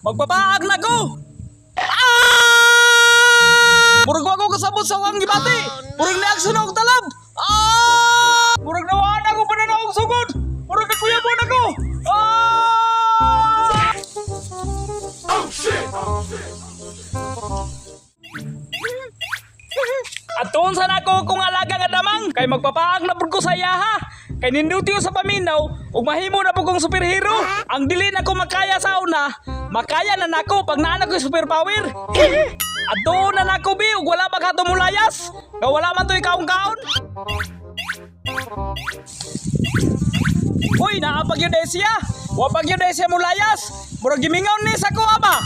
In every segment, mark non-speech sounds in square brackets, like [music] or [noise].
Magpapaag na ko! Ah! Murag ako kasabot sa wang gibati! Murag na ang sunog talab! Ah! Murag nawaan ako pa na akong sugod! Murag nagkuyabon ako! Ah! Aton sa nako kung alaga nga damang kay magpapaag na ko sa yaha. Kay ninduti sa paminaw ug mahimo na pud kong superhero. Ang dili na ko makaya sa una, makaya na nako pag naa na ko superpower. [laughs] Ato na nako bi ug wala pa ka tumulayas. Nga wala man to ikaong kaon. Uy, naapag yun siya. Wapag yun siya mulayas. Murag gimingaw ni sa ko ba?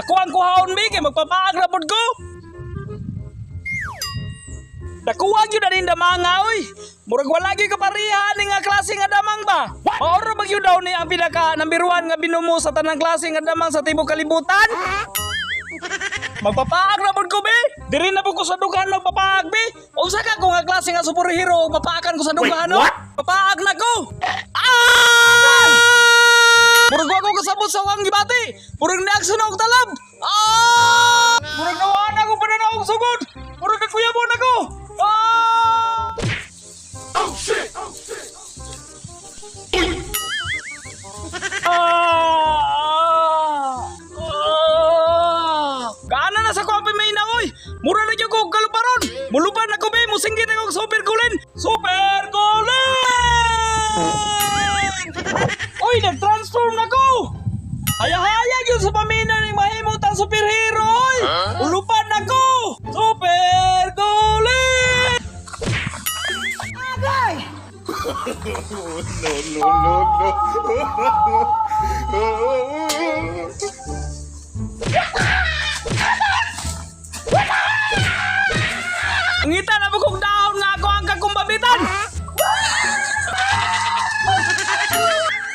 Ako ang kuhaon mi kay magpapaag pud ko. Nakuha gyud rin damanga oy. Murag wala gyud kaparihan ni nga klase nga damang ba? Maoro ba gyud daw ni ang pinaka number one nga binumo sa tanang klase nga damang sa tibok kalibutan? Magpapaag na ko be. Diri na pud ko sa dugan magpapaag be. Unsa ka ko nga klase nga superhero mapaakan ko sa dugan no? Papaag na ko. Ah! Murag ako kasabot sa wang gibati. Murag na sunog talab. Ah! Murag nawaan ako pa na akong sugod. Murag nagkuyabon ako. Og kaluparon. Mulupan na ko be, musinggit ako super kulin. Super kulin! Uy, nag-transform na ko. Haya-haya gyud sa pamina ni mahimot ang superhero. Oy, ulupan na ko. Super kulin! Agay! [laughs] Ngita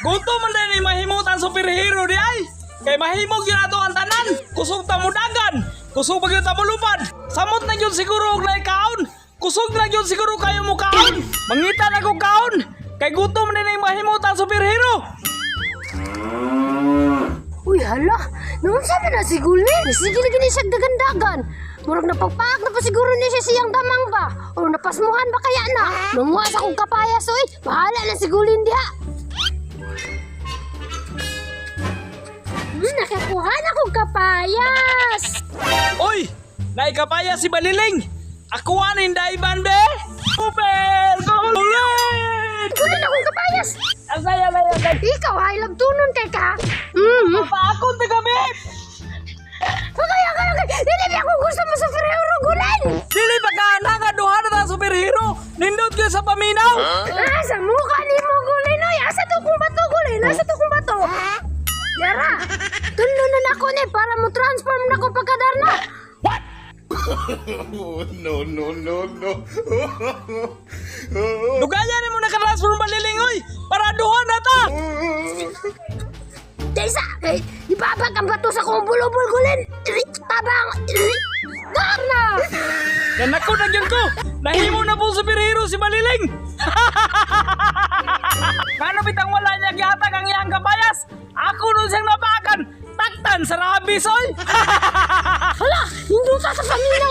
Gusto man din ni mahimutan superhero di ay. Kay mahimog yun ato ang tanan. Kusog ta mo dagan. Kusog pa yun ta lupad. Samot na yun siguro og kaon. Kusog na yun siguro kayo mo kaon. Mangita na ko kaon. Kay gutom din ni mahimutan superhero. Uy, hala. Naman sabi na si Gulin. Sige lagi ni siya dagandagan. Murag napagpaak na pa siguro ni siya siyang damang ba? O napasmuhan ba kaya na? Nanguha sa kong kapayas, oy. Bahala na si Gulin diha. Nakakuha na kong kapayas. Oy! Naikapaya si Baliling! Ako yung daiban be? Super! Gulin! Gulin akong kapayas. Asay, asay, asay! Ikaw, ay tunon kay ka. Hmm. Paakon ti kami! Okay, okay, okay. Dili di ako gusto mo sa mo transform na ko pagkadarna. [laughs] no, no, no, no. [laughs] Dugaya ni mo nakatransform Baliling oy! Para duha na ta! Desa, eh, ibabag ang bato sa kong bulubul, Gulin. Tabang. Darna! Yan ako na yun ko! Nahimo na po superhero si Baliling! [laughs] Kano bitang wala niya gihatag ang iyang kapayas? Ako nun siyang napakan! nasaktan sa rabies, oy! Hala, hindi ka sa kanila!